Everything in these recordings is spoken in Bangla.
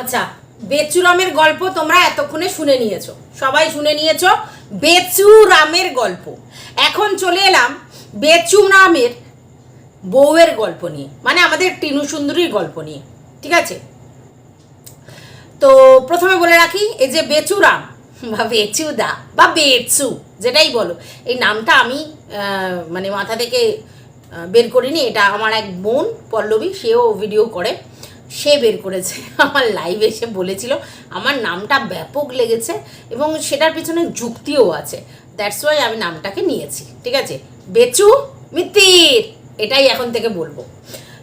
আচ্ছা বেচুরামের গল্প তোমরা এতক্ষণে শুনে নিয়েছো। সবাই শুনে নিয়েছো বেচুরামের গল্প। এখন চলে এলাম বেচুরামের বউয়ের গল্প নিয়ে মানে আমাদের টিনু সুন্দরীর গল্প নিয়ে, ঠিক আছে? তো প্রথমে বলে রাখি, এই যে বেচুরাম বা বেচুদা বা বেচু, যেটাই বলো, এই নামটা আমি মানে মাথা থেকে বের করিনি, এটা আমার এক বোন পল্লবী, সেও ভিডিও করে। সে বের করেছে। আমার লাইভে এসে বলেছিল, আমার নামটা ব্যাপক লেগেছে এবং সেটার পিছনে যুক্তিও আছে। দ্যাটস ওয়াই আমি নামটাকে নিয়েছি, ঠিক আছে? বেচু, মিত্তির, এটাই এখন থেকে বলব।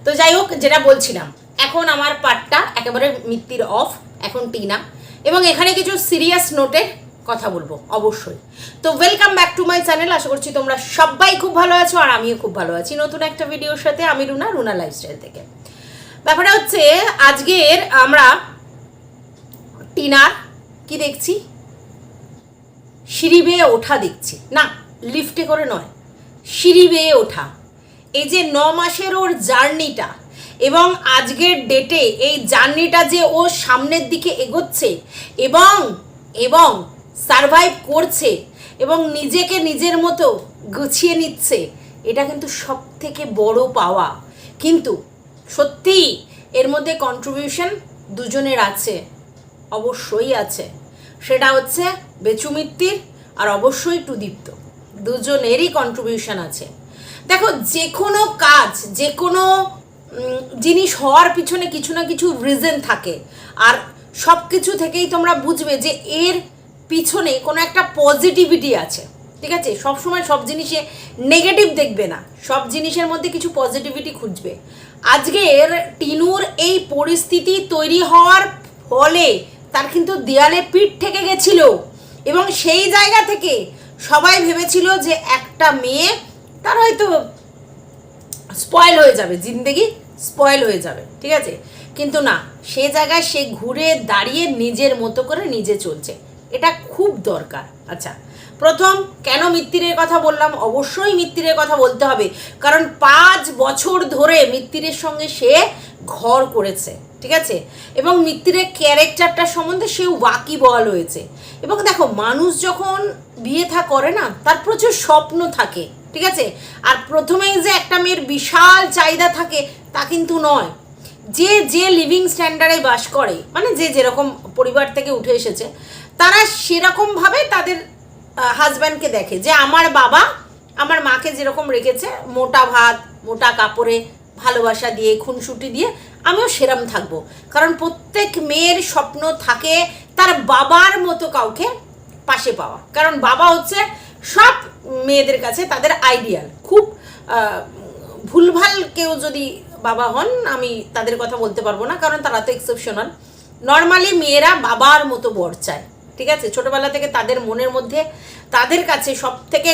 তো যাই হোক, যেটা বলছিলাম, এখন আমার পার্টটা একেবারে মিত্তির অফ এখন টিনা। এবং এখানে কিছু সিরিয়াস নোটে কথা বলব, অবশ্যই। তো welcome back to my channel আশা করছি তোমরা সবাই খুব ভালো আছো, আর আমিও খুব ভালো আছি নতুন একটা ভিডিওর সাথে, আমি রুনা রুনা লাইফস্টাইল থেকে। ব্যাপারটা হচ্ছে, আজকের আমরা টিনার কি দেখছি? সিঁড়ি বেয়ে ওঠা দেখছি। না লিফটে করে নয়। সিঁড়ি বেয়ে ওঠা। এই যে ন মাসের ওর জার্নিটা এবং আজকের ডেটে এই জার্নিটা যে ও সামনের দিকে এগোচ্ছে এবং এবং সারভাইভ করছে এবং নিজেকে নিজের মতো গুছিয়ে নিচ্ছে, এটা কিন্তু সব থেকে বড় পাওয়া। কিন্তু সত্যি এর মধ্যে কন্ট্রিবিউশন দুজনের আছে, অবশ্যই আছে। সেটা হচ্ছে বেচুমিত্তির আর অবশ্যই টুদীপ্ত। দুজনেরই কন্ট্রিবিউশন আছে। দেখো যে কোনো কাজ যে কোনো জিনিস হওয়ার পিছনে কিছু না কিছু রিজন থাকে। আর সব কিছু থেকেই তোমরা বুঝবে যে এর পিছনে কোনো একটা পজিটিভিটি আছে। ঠিক আছে? সবসময় সব জিনিসে নেগেটিভ দেখবে না। সব জিনিসের মধ্যে কিছু পজিটিভিটি খুঁজবে। আজকের টিনুর এই পরিস্থিতি তৈরি হওয়ার ফলে তার কিন্তু দেয়ালে পিঠ থেকে গেছিল। এবং সেই জায়গা থেকে সবাই ভেবেছিল যে একটা মেয়ে তার হয়তো স্পয়েল হয়ে যাবে, জিন্দেগি স্পয়েল হয়ে যাবে, ঠিক আছে? কিন্তু না, সে জায়গায় সে ঘুরে দাঁড়িয়ে নিজের মতো করে নিজে চলছে। এটা খুব দরকার। আচ্ছা প্রথম কেন মিত্তিরের কথা বললাম? অবশ্যই মিত্তিরের কথা বলতে হবে। কারণ পাঁচ বছর ধরে মিত্তিরের সঙ্গে সে ঘর করেছে, ঠিক আছে? এবং মিত্তিরের ক্যারেক্টারটা সম্বন্ধে সে ওয়াকি বল হয়েছে এবং দেখো, মানুষ যখন বিয়ে থা করে না, তার প্রচুর স্বপ্ন থাকে, ঠিক আছে? আর প্রথমেই যে একটা মেয়ের বিশাল চাহিদা থাকে, তা কিন্তু নয়। যে যে লিভিং স্ট্যান্ডার্ডে বাস করে মানে যে যেরকম পরিবার থেকে উঠে এসেছে, তারা সেরকমভাবে তাদের হাজব্যান্ডকে দেখে যে আমার বাবা আমার মাকে যেরকম রেখেছে, মোটা ভাত, মোটা কাপড়ে ভালোবাসা দিয়ে, খুনসুটি দিয়ে আমিও সেরম থাকব। কারণ প্রত্যেক মেয়ের স্বপ্ন থাকে তার বাবার মতো কাউকে পাশে পাওয়া। কারণ বাবা হচ্ছে সব মেয়েদের কাছে তাদের আইডিয়াল খুব ভুলভাল কেউ যদি বাবা হন, আমি তাদের কথা বলতে পারব না, কারণ তারা তো এক্সেপশনাল নর্মালি মেয়েরা বাবার মতো বর চায়। ঠিক আছে? ছোটবেলা থেকে তাদের মনের মধ্যে, তাদের কাছে সব থেকে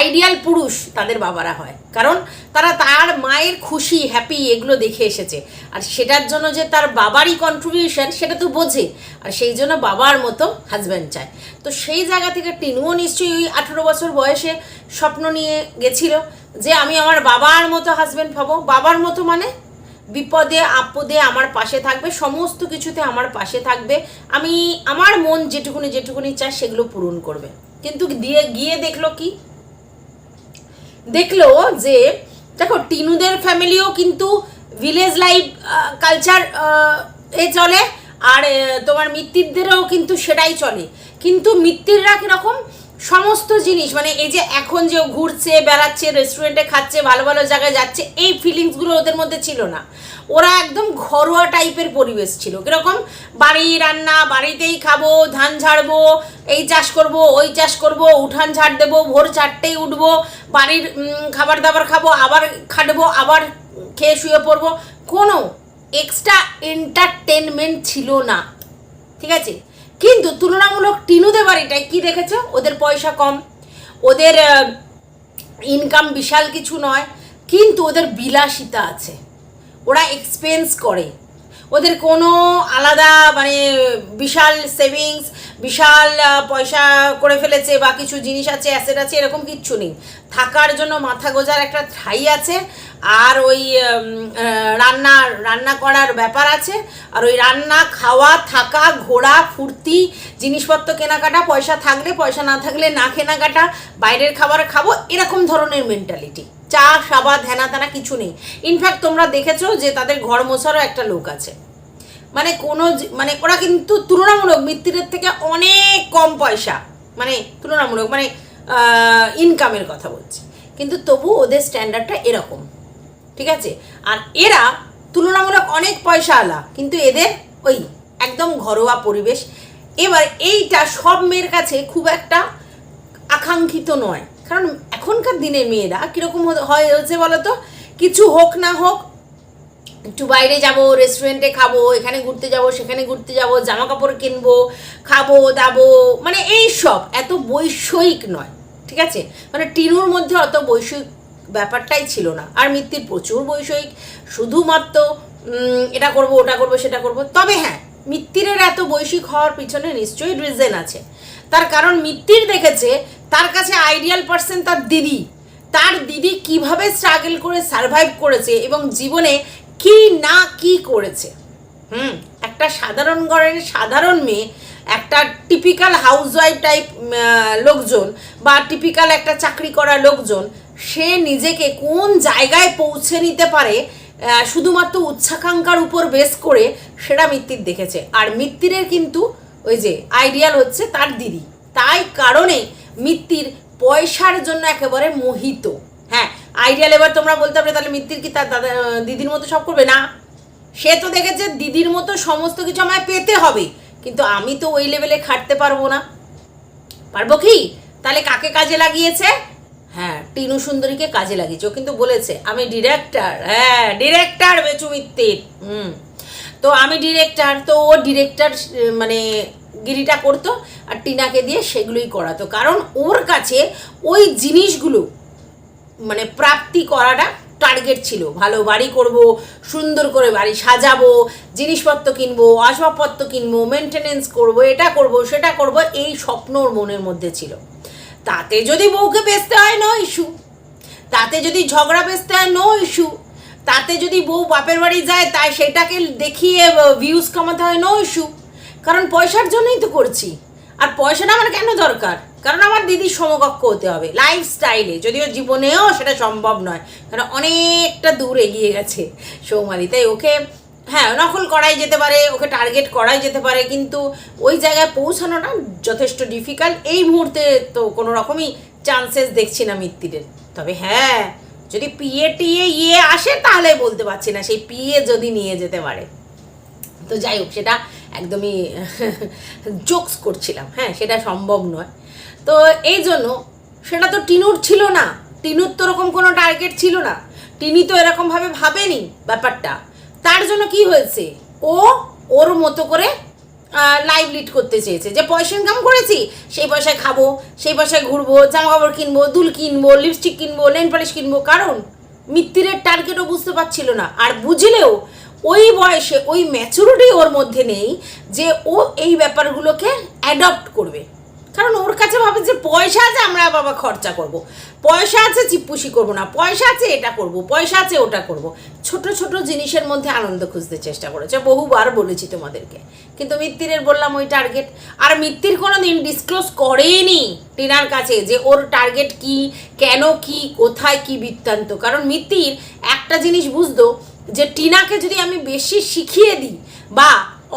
আইডিয়াল পুরুষ তাদের বাবারা হয়। কারণ তারা তার মায়ের খুশি হ্যাপি এগুলো দেখে এসেছে। আর সেটার জন্য যে তার বাবারই কন্ট্রিবিউশন সেটা তো বোঝে। আর সেই জন্য বাবার মতো হাজব্যান্ড চায়। তো সেই জায়গা থেকে টিনুও নিশ্চয়ই ওই আঠেরো বছর বয়সে স্বপ্ন নিয়ে গেছিল যে আমি আমার বাবার মতো হাজব্যান্ড পাবো বাবার মতো মানে বিপদে, আপদে আমার পাশে থাকবে, সমস্ত কিছুতে আমার পাশে থাকবে। আমি আমার মন যেটুকুনি যেটুকুনি চায় সেগুলো পূরণ করবে। কিন্তু দিয়ে, গিয়ে দেখল কি? দেখল যে, দেখো, টিনুদের ফ্যামিলিও কিন্তু ভিলেজ লাইফ কালচার এ চলে। আর তোমার মিত্তিরদেরও কিন্তু সেটাই চলে। কিন্তু মিত্তিররা কীরকম? সমস্ত জিনিস মানে এই যে এখন যে ঘুরছে, বেড়াচ্ছে রেস্টুরেন্টে খাচ্ছে, ভালো ভালো জায়গায় যাচ্ছে, এই ফিলিংসগুলো ওদের মধ্যে ছিল না। ওরা একদম ঘরোয়া টাইপের পরিবেশ ছিল। কীরকম? বাড়ি রান্না, বাড়িতেই খাব, ধান ঝাড়বো, এই চাষ করব, ওই চাষ করব, উঠান ঝাড় দেবো, ভোর চারটেই উঠবো, বাড়ির খাবার দাবার খাব, আবার খাটবো, আবার খেয়ে শুয়ে পড়ব। কোনো এক্সট্রা এন্টারটেনমেন্ট ছিল না। ঠিক আছে? কিন্তু তুলনামূলক টিনুদের বাড়িটায় কি দেখেছ? ওদের পয়সা কম। ওদের ইনকাম বিশাল কিছু নয়, কিন্তু ওদের বিলাসিতা আছে। ওরা এক্সপেন্স করে। ওদের কোনো আলাদা মানে বিশাল সেভিংস বিশাল পয়সা করে ফেলেছে বা কিছু জিনিস আছে অ্যাসেট আছে, এরকম কিচ্ছু নেই। থাকার জন্য মাথা গোজার একটা ঠাই আছে, আর ওই রান্না রান্না করার ব্যাপার আছে, আর ওই রান্না, খাওয়া, থাকা, ঘোরা, ফুর্তি, জিনিসপত্র কেনাকাটা, পয়সা থাকলে, পয়সা না থাকলে না কেনাকাটা, বাইরের খাবার খাব, এরকম ধরনের মেন্টালিটি চা, সাবা, ধ্যানা তানা কিছু নেই। ইনফ্যাক্ট তোমরা দেখেছ যে তাদের ঘর মোছারও একটা লোক আছে। মানে কোনো মানে ওরা কিন্তু তুলনামূলক মৃত্যুদের থেকে অনেক কম পয়সা। মানে তুলনামূলক মানে ইনকামের কথা বলছি। কিন্তু তবু ওদের স্ট্যান্ডার্ডটা এরকম। ঠিক আছে? আর এরা তুলনামূলক অনেক পয়সা আলা কিন্তু এদের ওই একদম ঘরোয়া পরিবেশ। এবার এইটা সব মেয়ের কাছে খুব একটা আকাঙ্ক্ষিত নয়। কারণ এখনকার দিনের মেয়েরা কীরকম হয় হচ্ছে বলো তো কিছু হোক না হোক, একটু বাইরে যাব রেস্টুরেন্টে খাব, এখানে ঘুরতে যাব, সেখানে ঘুরতে যাব জামা কাপড় কিনবো, খাব, দাবো মানে এই সব এত বৈষয়িক নয়, ঠিক আছে? মানে টিনুর মধ্যে অত বৈষয়িক ব্যাপারটাই ছিল না। আর মিত্তির প্রচুর বৈষয়িক, শুধুমাত্র এটা করব, ওটা করব, সেটা করব। তবে হ্যাঁ মিত্তিরের এত বৈশ্বিক হওয়ার পিছনে নিশ্চয়ই রিজন আছে। তার কারণ মিত্তির দেখেছে, তার কাছে আইডিয়াল পার্সন তার দিদি। তার দিদি কীভাবে স্ট্রাগল করে সারভাইভ করেছে এবং জীবনে কি না কি করেছে। হুম, একটা সাধারণ ঘরের সাধারণ মেয়ে, একটা টিপিক্যাল হাউসওয়াইফ টাইপ লোকজন বা টিপিক্যাল একটা চাকরি করা লোকজন, সে নিজেকে কোন জায়গায় পৌঁছে নিতে পারে শুধুমাত্র উচ্চাকাঙ্ক্ষার উপর বেস করে সেটা মিত্তির দেখেছে। আর মিত্তিরের কিন্তু ওই যে আইডিয়াল হচ্ছে তার দিদি। তাই কারণে মিত্তির পয়সার জন্য একেবারে মোহিত। হ্যাঁ আইডিয়াল এবার তোমরা বলতে পারবে তাহলে মিত্তির কি তার দাদা দিদির মতো সব করবে? না। সে তো দেখেছে দিদির মতো সমস্ত কিছু আমায় পেতে হবে। কিন্তু আমি তো ওই লেভেলে খাটতে পারব না। পারব কি? তাহলে কাকে কাজে লাগিয়েছে? হ্যাঁ টিনু সুন্দরীকে কাজে লাগিয়েছে। ও কিন্তু বলেছে, আমি ডিরেক্টর হ্যাঁ ডিরেক্টর বেচু মিত্তির। হুম। তো আমি ডিরেক্টর তো ও ডিরেক্টর মানে গিরিটা করতো আর টিনাকে দিয়ে সেগুলোই করাতো। কারণ ওর কাছে ওই জিনিসগুলো মানে প্রাপ্তি করাটা টার্গেট ছিল। ভালো বাড়ি করব, সুন্দর করে বাড়ি সাজাবো, জিনিসপত্র কিনবো, আসবাবপত্র কিনবো মেনটেনেন্স করব, এটা করব, সেটা করব, এই স্বপ্ন ওর মনের মধ্যে ছিল। তাতে যদি বউকে বেচতে হয়, নো ইস্যু। তাতে যদি ঝগড়া বেচতে হয়, নো ইস্যু। তাতে যদি বউ বাপের বাড়ি যায়, তাই সেটাকে দেখিয়ে ভিউজ কমাতে হয়, নো ইস্যু। কারণ পয়সার জন্যই তো করছি। আর পয়সাটা আমার কেন দরকার? কারণ আমার দিদির সমকক্ষ হতে হবে লাইফস্টাইলে যদিও জীবনেও সেটা সম্ভব নয়, কারণ অনেকটা দূর এগিয়ে গেছে সৌমালি। তাই ওকে হ্যাঁ নকল করাই যেতে পারে, ওকে টার্গেট করাই যেতে পারে, কিন্তু ওই জায়গায় পৌঁছানোটা যথেষ্ট ডিফিকাল্ট এই মুহূর্তে তো কোনো রকমই চান্সেস দেখছি না মৃত্যুদের তবে হ্যাঁ যদি পিএ টিএ ইয়ে আসে তাহলে বলতে পারছি না, সেই পিএ যদি নিয়ে যেতে পারে। তো যাই হোক, সেটা একদমই জোকস করছিলাম। হ্যাঁ সেটা সম্ভব নয়। তো এই জন্য সেটা তো টিনুর ছিল না। টিনুর তো ওরকম কোনো টার্গেট ছিল না। টিনি তো এরকমভাবে ভাবেনি ব্যাপারটা। তার জন্য কি হয়েছে? ও ওর মতো করে লাইভ লিড করতে চেয়েছে। যে পয়সা ইনকাম করেছি, সেই পয়সায় খাব, সেই পয়সায় ঘুরবো জামা কাপড় কিনবো, দুল কিনবো লিপস্টিক কিনবো নেন পলিশ কিনবো। কারণ মিত্তিরের টার্গেটও বুঝতে পারছিল না। আর বুঝলেও ওই বয়সে, ওই ম্যাচুরিটি ওর মধ্যে নেই যে ও এই ব্যাপারগুলোকে অ্যাডপ্ট করবে। কারণ ওর কাছে ভাবে যে পয়সা আছে, আমরা বাবা খরচা করব। পয়সা আছে, চিপ্পুসি করব না। পয়সা আছে, এটা করব। পয়সা আছে, ওটা করব। ছোট ছোট জিনিসের মধ্যে আনন্দ খুঁজতে চেষ্টা করেছে। বহুবার বলেছি তোমাদেরকে। কিন্তু মিত্তিরের বললাম ওই টার্গেট আর মিত্তির কোনো দিন ডিসক্লোজ করেনি টিনার কাছে যে ওর টার্গেট কি, কেন কি, কোথায় কি বৃত্তান্ত। কারণ মিত্তির একটা জিনিস বুঝতো যে টিনাকে যদি আমি বেশি শিখিয়ে দিই বা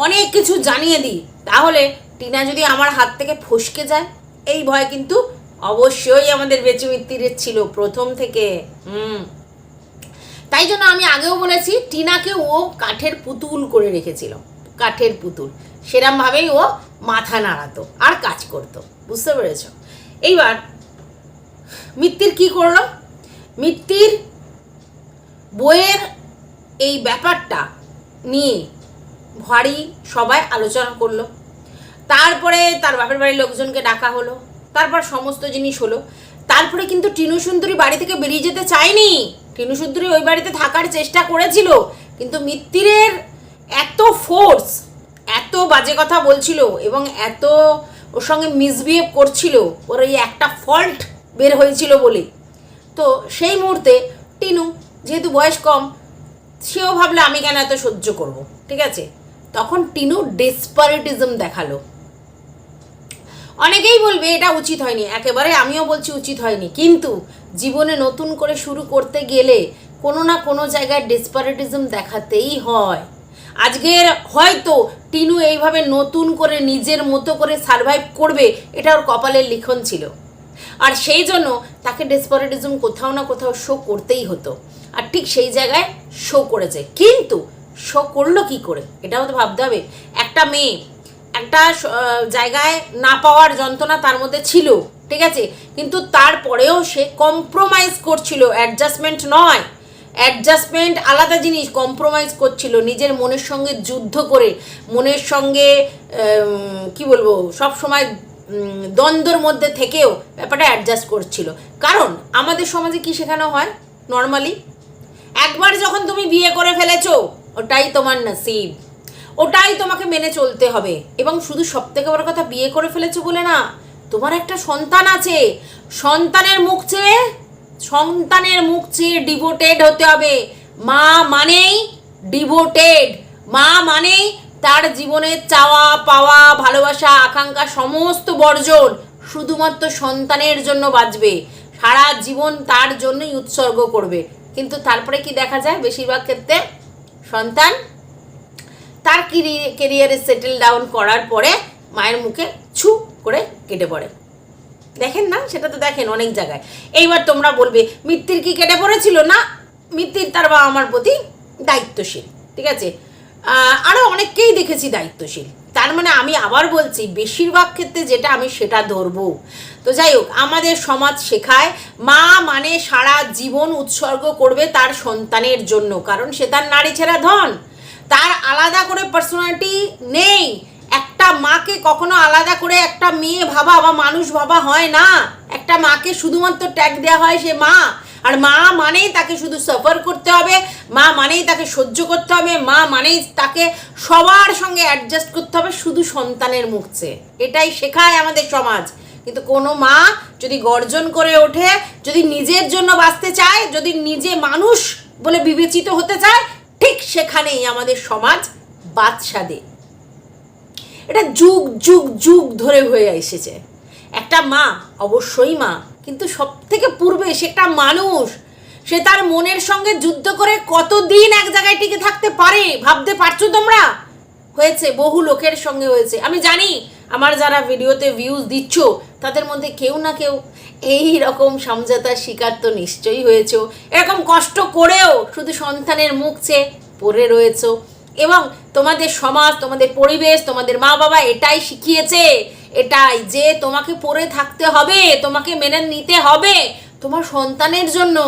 অনেক কিছু জানিয়ে দিই, তাহলে টিনা যদি আমার হাত থেকে ফসকে যায়, এই ভয় কিন্তু অবশ্যই আমাদের বেচু মিত্তিরের ছিল প্রথম থেকে। হুম। তাই জন্য আমি আগেও বলেছি, টিনাকে ও কাঠের পুতুল করে রেখেছিল। কাঠের পুতুল। সেরমভাবেই ও মাথা নাড়াতো আর কাজ করতো। বুঝতে পেরেছ? এইবার মিত্তির কি করল? মিত্তির বইয়ের এই ব্যাপারটা নিয়ে ভারী সবাই আলোচনা করল। তারপরে তার বাপের বাড়ির লোকজনকে ডাকা হলো, তারপর সমস্ত জিনিস হলো। তারপরে কিন্তু টিনু সুন্দরী বাড়ি থেকে বেরিয়ে যেতে চায়নি। টিনু সুন্দরী ওই বাড়িতে থাকার চেষ্টা করেছিল, কিন্তু মিত্তিরের এত ফোর্স এত বাজে কথা বলছিল এবং এত ওর সঙ্গে মিসবিহেভ করছিল, ওর এই একটা ফল্ট বের হয়েছিল বলে। তো সেই মুহূর্তে টিনু যেহেতু বয়স কম, সেও ভাবলো, আমি কেন এত সহ্য করব? ঠিক আছে? তখন টিনু ডেসপারেটিজম দেখাল। অনেকেই বলবে এটা উচিত হয়নি, একেবারে আমিও বলছি উচিত হয়নি। কিন্তু জীবনে নতুন করে শুরু করতে গেলে কোনো না কোনো জায়গায় ডেসপারেটিজম দেখাতেই হয়। আজকের হয়তো টিনু এইভাবে নতুন করে নিজের মতো করে সারভাইভ করবে, এটা ওর কপালের লিখন ছিল। আর সেই জন্য তাকে ডেসপারেটিজম কোথাও না কোথাও শো করতেই হতো। আর ঠিক সেই জায়গায় শো করেছে। কিন্তু শো করল কি করে? এটাও তো ভাবতে হবে। একটা মেয়ে একটা জায়গায় না পাওয়ার যন্ত্রণা তার মধ্যে ছিল, ঠিক আছে? কিন্তু তারপরেও সে কম্প্রোমাইজ করছিল অ্যাডজাস্টমেন্ট নয়। অ্যাডজাস্টমেন্ট আলাদা জিনিস কম্প্রোমাইজ করছিল, নিজের মনের সঙ্গে যুদ্ধ করে, মনের সঙ্গে কি বলব, সব সময় দ্বন্দ্বর মধ্যে থেকেও ব্যাপারটা অ্যাডজাস্ট করছিল। কারণ, আমাদের সমাজে কি শেখানো হয়? নর্মালি একবার যখন তুমি বিয়ে করে ফেলেছো, ওটাই তোমার নসিব। ওটাই তোমাকে মেনে চলতে হবে। এবং শুধু সব থেকে বড় কথা বিয়ে করে ফেলেছো বলে না, তোমার একটা সন্তান আছে। সন্তানের মুখ চেয়ে সন্তানের মুখ চেয়ে ডিভোটেড হতে হবে। মা মানেই ডিভোটেড মা মানেই তার জীবনে চাওয়া, পাওয়া, ভালোবাসা, আকাঙ্ক্ষা সমস্ত বর্জন শুধুমাত্র সন্তানের জন্য বাঁচবে। সারা জীবন তার জন্যই উৎসর্গ করবে। কিন্তু তারপরে কি দেখা যায়? বেশিরভাগ ক্ষেত্রে সন্তান তার কেরিয়ারে সেটেল ডাউন করার পরে মায়ের মুখে ছু করে কেটে পড়ে। দেখেন না? সেটা তো দেখেন অনেক জায়গায়। এইবার তোমরা বলবে, মিত্তির কি কেটে পড়েছিল? না, মিত্তির তার বাবা আমার প্রতি দায়িত্বশীল, ঠিক আছে? আরও অনেককেই দেখেছি দায়িত্বশীল। তার মানে আমি আবার বলছি, বেশিরভাগ ক্ষেত্রে যেটা আমি সেটা ধরবো। তো যাই হোক, আমাদের সমাজ শেখায়, মা মানে সারা জীবন উৎসর্গ করবে তার সন্তানের জন্য, কারণ সে তার নারী ছেঁড়া ধন। তার আলাদা করে পার্সোনালিটি নেই। একটা মাকে কখনো আলাদা করে একটা মেয়ে ভাবা বা মানুষ ভাবা হয় না। একটা মাকে শুধুমাত্র ট্যাগ দেওয়া হয় সে মা। আর মা মানেই তাকে শুধু সাফার করতে হবে, মা মানেই তাকে সহ্য করতে হবে, মা মানেই তাকে সবার সঙ্গে অ্যাডজাস্ট করতে হবে শুধু সন্তানের মুখ চেয়ে। এটাই শেখায় আমাদের সমাজ। কিন্তু কোনো মা যদি গর্জন করে ওঠে, যদি নিজের জন্য বাঁচতে চায়, যদি নিজে মানুষ বলে বিবেচিত হতে চায় ঠিক সেখানেই আমাদের সমাজ বাদশা দেয় এটা যুগ যুগ যুগ ধরে হয়ে এসেছে। একটা মা, অবশ্যই মা, কিন্তু সব থেকে পূর্বে সে একটা মানুষ। সে তার মনের সঙ্গে যুদ্ধ করে কতদিন এক জায়গায় টিকে থাকতে পারে? ভাবতে পারছ তোমরা? হয়েছে, বহু লোকের সঙ্গে হয়েছে। আমি জানি আমার যারা ভিডিওতে ভিউজ দিচ্ছ, তাদের মধ্যে কেউ না কেউ এই রকম সমঝোতার শিকার তো নিশ্চয়ই হয়েছ। এরকম কষ্ট করেও শুধু সন্তানের মুখ চেয়ে পড়ে রয়েছ। এবং তোমাদের সমাজ, তোমাদের পরিবেশ, তোমাদের মা বাবা এটাই শিখিয়েছে, এটাই যে তোমাকে পড়ে থাকতে হবে, তোমাকে মেনে নিতে হবে। তোমার সন্তানের জন্য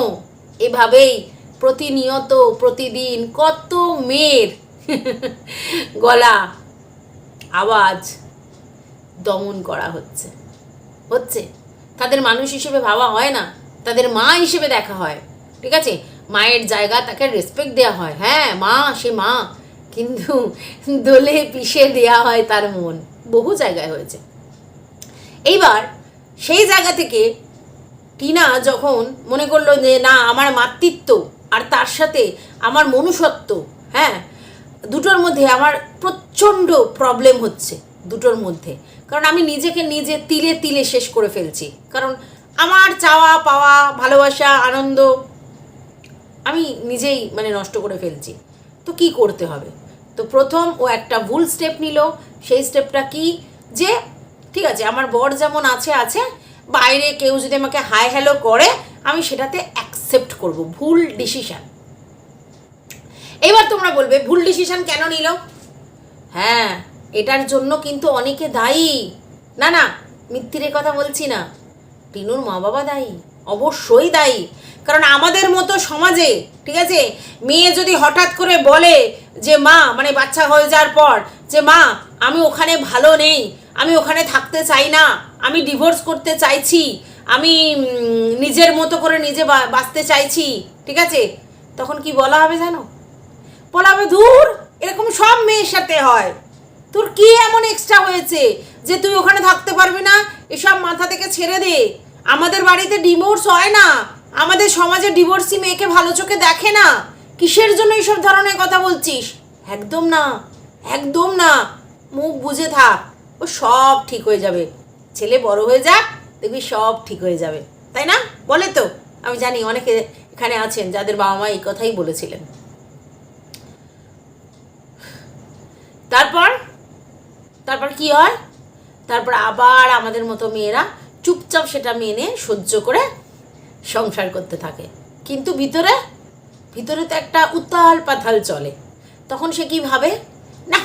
এভাবেই প্রতিনিয়ত, প্রতিদিন কত মেয়ের গলা, আওয়াজ দমন করা হচ্ছে। হচ্ছে? তাদের মানুষ হিসেবে ভাবা হয় না। তাদের মা হিসেবে দেখা হয়। ঠিক আছে? মায়ের জায়গা তাকে রেসপেক্ট দেওয়া হয়। হ্যাঁ মা, সে মা। কিন্তু দোলে পিষে দেওয়া হয় তার মন। বহু জায়গায় হয়েছে। এইবার সেই জায়গা থেকে টিনা যখন মনে করল যে, না, আমার মাতৃত্ব আর তার সাথে আমার মনুষ্যত্ব হ্যাঁ দুটোর মধ্যে আমার প্রচণ্ড প্রবলেম হচ্ছে, দুটোর মধ্যে। কারণ আমি নিজেকে নিজে তিলে তিলে শেষ করে ফেলছি। কারণ আমার চাওয়া, পাওয়া, ভালোবাসা, আনন্দ আমি নিজেই মানে নষ্ট করে ফেলছি। তো কি করতে হবে? তো প্রথম ও একটা ভুল স্টেপ নিল। সেই স্টেপটা কি? যে ঠিক আছে, আমার বর যেমন আছে আছে। বাইরে কেউ যদি আমাকে হাই হ্যালো করে, আমি সেটাতে অ্যাকসেপ্ট করব। ভুল ডিসিশান এবার তোমরা বলবে, ভুল ডিসিশান কেন নিল? হ্যাঁ এটার জন্য কিন্তু অনেকে দায়ী। না না মিথ্যিরের কথা বলছি না। টিনুর মা বাবা দায়ী, অবশ্যই দায়ী। কারণ আমাদের মতো সমাজে, ঠিক আছে, মেয়ে যদি হঠাৎ করে বলে যে, মা মানে বাচ্চা হয়ে যাওয়ার পর যে, মা, আমি ওখানে ভালো নেই, আমি ওখানে থাকতে চাই না, আমি ডিভোর্স করতে চাইছি, আমি নিজের মতো করে নিজে বাঁচতে চাইছি, ঠিক আছে? তখন কি বলা হবে জানো? বলা হবে, ধুর, এরকম সব মেয়ের সাথে হয়। তোর কি এমন এক্সট্রা হয়েছে যে তুই ওখানে থাকতে পারবি না? এসব মাথা থেকে ছেড়ে দে। আমাদের বাড়িতে ডিভোর্স হয় না। আমাদের সমাজে ডিভোর্সি মেয়েকে ভালো চোখে দেখে না। কিসের জন্য এইসব ধরনের কথা বলছিস? একদম না একদম না। মুখ বুঝে থাক, ও সব ঠিক হয়ে যাবে। ছেলে বড় হয়ে যাক, দেখবি সব ঠিক হয়ে যাবে। তাই না? বলে তো। আমি জানি অনেকে এখানে আছেন যাদের বাবা মা এই কথাই বলেছিলেন। তারপর তারপর কি হয়? তারপর আবার আমাদের মতো মেয়েরা চুপচাপ সেটা মেনে সহ্য করে সংসার করতে থাকে। কিন্তু ভিতরে ভিতরে তো একটা উত্তাল পাথাল চলে। তখন সে কি ভাবে? না,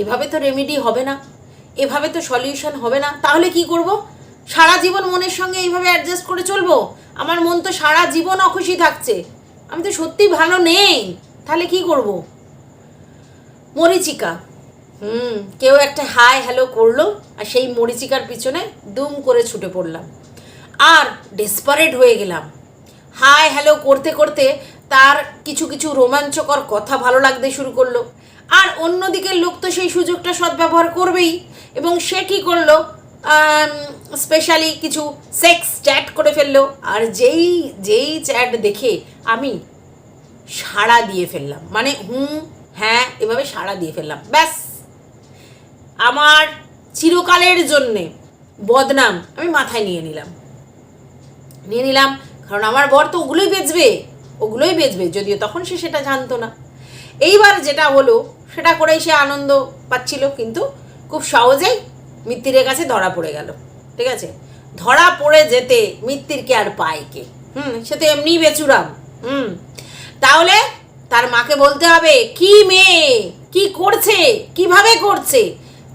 এভাবে তো রেমেডি হবে না। এভাবে তো সলিউশন হবে না। তাহলে কি করব? সারা জীবন মনের সঙ্গে এইভাবে অ্যাডজাস্ট করে চলবো? আমার মন তো সারা জীবন অখুশি থাকছে। আমি তো সত্যি ভালো নেই। তাহলে কি করব? মরিচিকা হুম, কেউ একটা হাই হ্যালো করল আর সেই মরিচিকার পিছনে দুম করে ছুটে পড়লাম। আর ডেসপারেট হয়ে গেলাম। হাই হ্যালো করতে করতে তার কিছু কিছু রোমাঞ্চকর কথা ভালো লাগতে শুরু করল। আর অন্যদিকে লোক তো সেই সুযোগটা সদ্ব্যবহার করবেই। এবং সে কী করল? স্পেশালি কিছু সেক্স চ্যাট করে ফেলল। আর যেই যেই চ্যাট দেখে আমি সাড়া দিয়ে ফেললাম। মানে হুম হ্যাঁ এভাবে সাড়া দিয়ে ফেললাম। ব্যাস। আমার চিরকালের জন্যে বদনাম আমি মাথায় নিয়ে নিলাম। নিয়ে নিলাম, কারণ আমার বর তো ওগুলোই বেচবে ওগুলোই বেচবে, যদিও তখন সে সেটা জানতো না। এইবার যেটা হলো, সেটা করেই সে আনন্দ পাচ্ছিল, কিন্তু খুব সহজেই মিত্তিরের কাছে ধরা পড়ে গেল, ঠিক আছে? ধরা পড়ে যেতে মিত্তিরকে আর পায় কে? হুম, সে তো এমনিই বেচুরাম, হুম। তাহলে তার মাকে বলতে হবে, কি মেয়ে? কি করছে? কীভাবে করছে?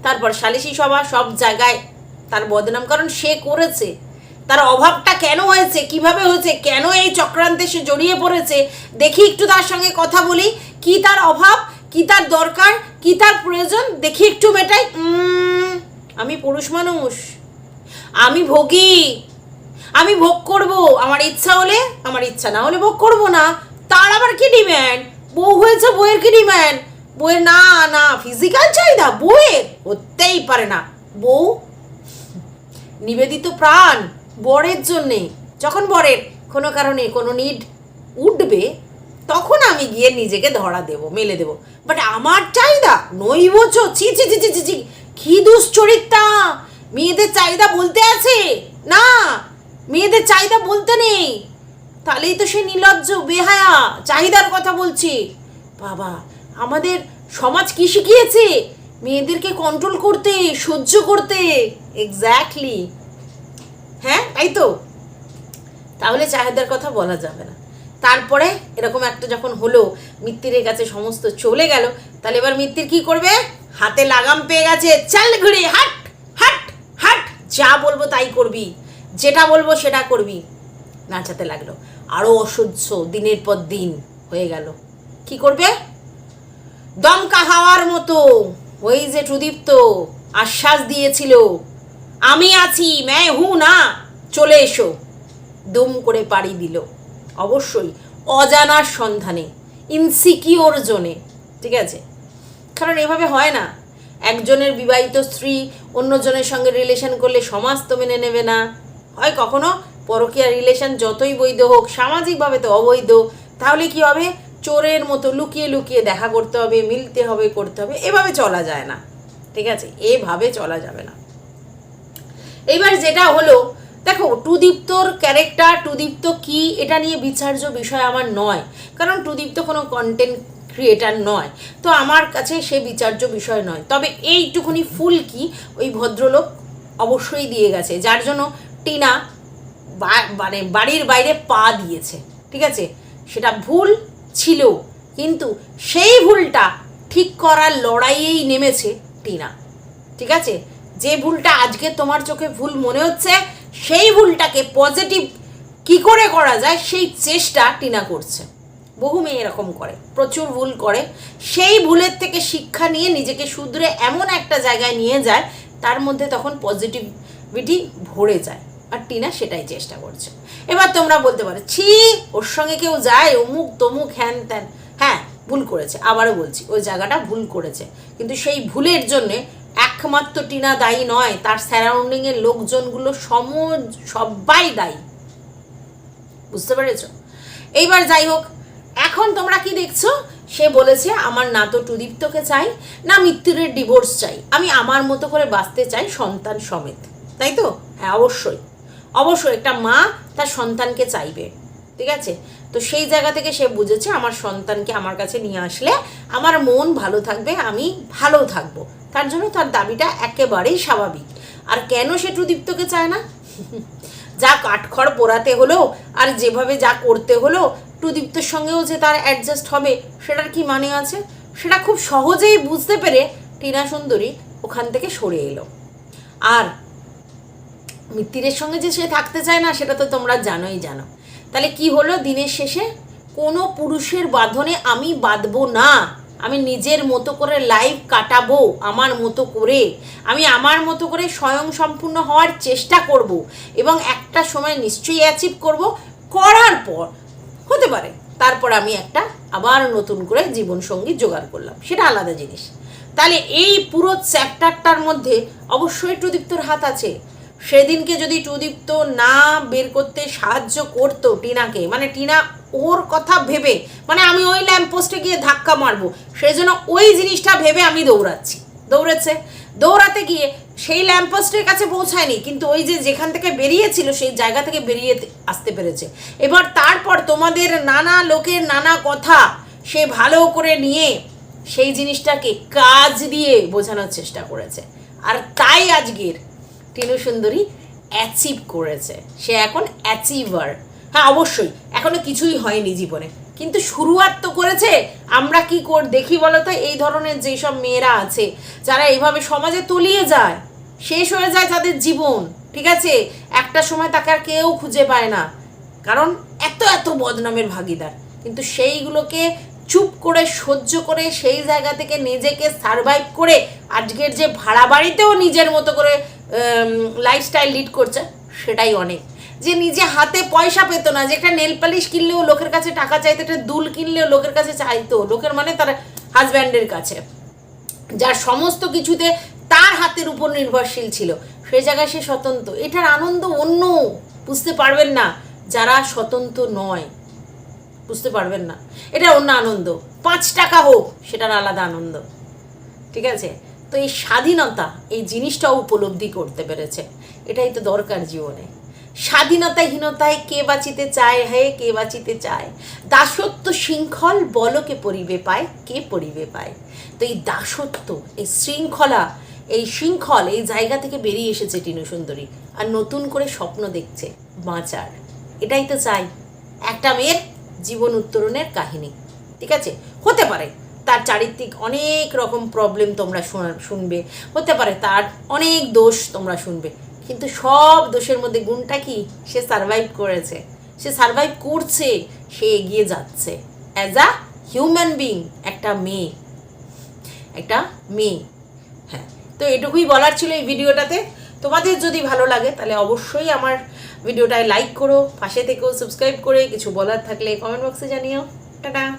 তারপর সালিশি সভা সব জায়গায় তার বদনাম, কারণ সে করেছে। তার অভাবটা কেন হয়েছে? কীভাবে হয়েছে? কেন এই চক্রান্তে সে জড়িয়ে পড়েছে? দেখি একটু তার সঙ্গে কথা বলি। কি তার অভাব? কি তার দরকার? কি তার প্রয়োজন? দেখি একটু মেটাই আমি পুরুষ মানুষ। আমি ভোগী। আমি ভোগ করব। আমার ইচ্ছা হলে, আমার ইচ্ছা না হলে ভোগ করব না। তার আবার কি ডিম্যান্ড? বউ হয়েছে, বউয়ের কি ডিম্যান্ড? বইয়ের না না ফিজিক্যাল চাহিদা বইয়ের হতেই পারে না। বউ, নিবেদিত প্রাণ, বরের জন্যে। যখন বরের কোনো কারণে কোনো নিড উঠবে, তখন আমি গিয়ে নিজেকে ধরা দেব, মেলে দেব। বাট আমার চাহিদা নইবচ ছি ছি ছি ছি ছি ছি, কি দুশ্চরিত্রা? মেয়েদের চাহিদা বলতে আছে? না, মেয়েদের চাহিদা বলতে নেই। তাহলেই তো সে নির্লজ্জ, বেহায়া, চাহিদার কথা বলছি। বাবা আমাদের সমাজ কি শিখিয়েছে? মেয়েদেরকে কন্ট্রোল করতে, সহ্য করতে। এক্স্যাক্টলি হ্যাঁ তাই তো? তাহলে চাহিদার কথা বলা যাবে না। তারপরে এরকম একটা যখন হলো, মিত্তিরের কাছে সমস্ত চলে গেল, তাহলে এবার মিত্তির কি করবে? হাতে লাগাম পেয়ে গেছে। চাল ঘুরে হাট হাট হাট। যা বলব তাই করবি। যেটা বলব সেটা করবি। নাচাতে লাগল। আরও অসহ্য দিনের পর দিন হয়ে গেল। কি করবে? দমকা হাওয়ার মতো। ওই যে সুদীপ্ত আশ্বাস দিয়েছিল, আমি আছি ম্যায় হু না, চলে এসো। দুম করে পাড়ি দিল। অবশ্যই অজানার সন্ধানে ইনসিকিওর জোনে, ঠিক আছে? কারণ এভাবে হয় না। একজনের বিবাহিত স্ত্রী অন্যজনের সঙ্গে রিলেশন করলে সমাজ তো মেনে নেবে না। হয় কখনো? পরকীয়া রিলেশন যতই বৈধ হোক, সামাজিকভাবে তো অবৈধ। তাহলে কি হবে? চোরের মতো লুকিয়ে লুকিয়ে দেখা করতে হবে, মিলতে হবে, করতে হবে, এভাবে চলা যায় না। ঠিক আছে? এভাবে চলা যাবে না। এইবার যেটা হলো, দেখো, টুদীপ্তর ক্যারেক্টার টুদীপ্ত কি, এটা নিয়ে বিচার্য বিষয় আমার নয়। কারণ টুদীপ্ত কোনো কন্টেন্ট ক্রিয়েটার নয়। তো আমার কাছে সে বিচার্য বিষয় নয়। তবে এইটুকুনি ফুল কি, ওই ভদ্রলোক অবশ্যই দিয়ে গেছে। যার জন্য টিনা মানে বাড়ির বাইরে পা দিয়েছে। ঠিক আছে? সেটা ভুল ছিল, কিন্তু সেই ভুলটা ঠিক করার লড়াইয়েই নেমেছে টিনা। ঠিক আছে? যে ভুলটা আজকে তোমার চোখে ভুল মনে হচ্ছে, সেই ভুলটাকে পজিটিভ কি করে করা যায়, সেই চেষ্টা টিনা করছে। বহু মেয়ে এরকম করে, প্রচুর ভুল করে। সেই ভুলের থেকে শিক্ষা নিয়ে নিজেকে শুধরে এমন একটা জায়গায় নিয়ে যায়, তার মধ্যে তখন পজিটিভিটি ভরে যায়। আর টিনা সেটাই চেষ্টা করছে। এবার তোমরা বলতে পারো, ছি, ওর সঙ্গে কেউ যায়, অমুক তমুক হ্যান ত্যান। হ্যাঁ ভুল করেছে, আবারও বলছি, ওই জায়গাটা ভুল করেছে। কিন্তু সেই ভুলের জন্যে একমাত্র টিনা দায়ী নয়, তার সারাউন্ডিংয়ের লোকজনগুলো সম সবাই দায়ী। বুঝতে পেরেছ? এইবার যাই হোক, এখন তোমরা কি দেখছ? সে বলেছে, আমার না তো টুদীপ্তকে চাই, না মৃত্যুরের ডিভোর্স চাই। আমি আমার মতো করে বাঁচতে চাই সন্তান সমেত। তাই তো? হ্যাঁ অবশ্যই। অবশ্যই একটা মা তার সন্তানকে চাইবে, ঠিক আছে? তো সেই জায়গা থেকে সে বুঝেছে আমার সন্তানকে আমার কাছে নিয়ে আসলে আমার মন ভালো থাকবে, আমি ভালো থাকব। তার জন্য তার দাবিটা একেবারেই স্বাভাবিক। আর কেন সে টুদীপ্তকে চায় না? যা কাঠখড় পোড়াতে হলো আর যেভাবে যা করতে হলো টুদীপ্তর সঙ্গেও যে তার অ্যাডজাস্ট হবে, সেটার কি মানে আছে? সেটা খুব সহজেই বুঝতে পেরে টিনা সুন্দরী ওখান থেকে সরে এলো। আর মিত্তিরের সঙ্গে যে সে থাকতে চায় না, সেটা তো তোমরা জানোই, জানো। তাহলে কি হলো? দিনের শেষে কোনো পুরুষের বাঁধনে আমি বাঁধবো না। আমি নিজের মতো করে লাইফ কাটাবো, আমার মতো করে। আমি আমার মতো করে স্বয়ং সম্পূর্ণ হওয়ার চেষ্টা করব এবং একটা সময় নিশ্চয়ই অ্যাচিভ করব। করার পর হতে পারে, তারপর আমি একটা আবার নতুন করে জীবনসঙ্গী জোগাড় করলাম। সেটা আলাদা জিনিস। তাহলে এই পুরো চ্যাপ্টারটার মধ্যে অবশ্যই টুদীপ্তর হাত আছে। সেদিনকে যদি টুদীপ্ত না বের করতে সাহায্য করতো টিনাকে মানে টিনা ওর কথা ভেবে মানে আমি ওই ল্যাম্পপোস্টে গিয়ে ধাক্কা মারবো, সেই জন্য ওই জিনিসটা ভেবে আমি দৌড়াচ্ছি। দৌড়েছে। দৌড়াতে গিয়ে সেই ল্যাম্পপোস্টের কাছে পৌঁছায়নি, কিন্তু ওই যে যেখান থেকে বেরিয়েছিল সেই জায়গা থেকে বেরিয়ে আসতে পেরেছে। এবার তারপর তোমাদের নানা লোকের নানা কথা সে ভালো করে নিয়ে সেই জিনিসটাকে কাজ দিয়ে বোঝানোর চেষ্টা করেছে। আর তাই আজকের টিনু সুন্দরী? অ্যাচিভ করেছে। সে এখন অ্যাচিভার হ্যাঁ অবশ্যই। এখনও কিছুই হয়নি জীবনে। কিন্তু শুরুয়াত তো করেছে। আমরা কি কর, দেখি বলো তো এই ধরনের যেই সব মেয়েরা আছে, যারা এইভাবে সমাজে তলিয়ে যায়, শেষ হয়ে যায় তাদের জীবন, ঠিক আছে? একটা সময় তাকে আর কেউ খুঁজে পায় না। কারণ এত এত বদনামের ভাগিদার। কিন্তু সেইগুলোকে চুপ করে, সহ্য করে, সেই জায়গা থেকে নিজেকে সারভাইভ করে, আজকের যে ভাড়া বাড়িতেও নিজের মতো করে লাইফস্টাইল লিড করছে, সেটাই অনেক। যে নিজে হাতে পয়সা পেত না, যে একটা নেল পালিশ কিনলেও লোকের কাছে টাকা চাইতো, একটা দুল কিনলেও লোকের কাছে চাইতো, লোকের মানে তার হাজব্যান্ডের কাছে। যার সমস্ত কিছুতে তার হাতের উপর নির্ভরশীল ছিল, সে জায়গায় সে স্বতন্ত্র। এটার আনন্দ অন্য, বুঝতে পারবেন না, যারা স্বতন্ত্র নয়, বুঝতে পারবেন না। এটা অন্য আনন্দ। পাঁচ টাকা হোক, সেটার আলাদা আনন্দ। ঠিক আছে? তো এই স্বাধীনতা এই জিনিসটাও উপলব্ধি করতে পেরেছে। এটাই তো দরকার জীবনে। স্বাধীনতাহীনতায় কে বাঁচিতে চায় হে, কে বাঁচিতে চায়? দাসত্ব শৃঙ্খল বলকে পরিবে পায়, কে পরিবে পায়? তো এই দাসত্ব, এই শৃঙ্খলা, এই শৃঙ্খল এই জায়গা থেকে বেরিয়ে এসেছে টিনু সুন্দরী। আর নতুন করে স্বপ্ন দেখছে বাঁচার। এটাই তো চাই। একটা মেয়ের জীবন উত্তরণের কাহিনী। ঠিক আছে? হতে পারে। তার চারিত্রিক অনেক রকম প্রবলেম তোমরা শোনা- শুনবে। হতে পারে তার অনেক দোষ তোমরা শুনবে। কিন্তু সব দোষের মধ্যে গুণটা কি? সে সারভাইভ করেছে। সে সারভাইভ করছে। সে এগিয়ে যাচ্ছে। অ্যাজ আ হিউম্যান বিং একটা মেয়ে। একটা মেয়ে। হ্যাঁ তো এটুকুই বলার ছিল এই ভিডিওটাতে। তোমাদের যদি ভালো লাগে, তাহলে অবশ্যই আমার ভিডিওটায় লাইক করো, পাশে থেকেও সাবস্ক্রাইব করে, কিছু বলার থাকলে কমেন্ট বক্সে জানিও। টাটা!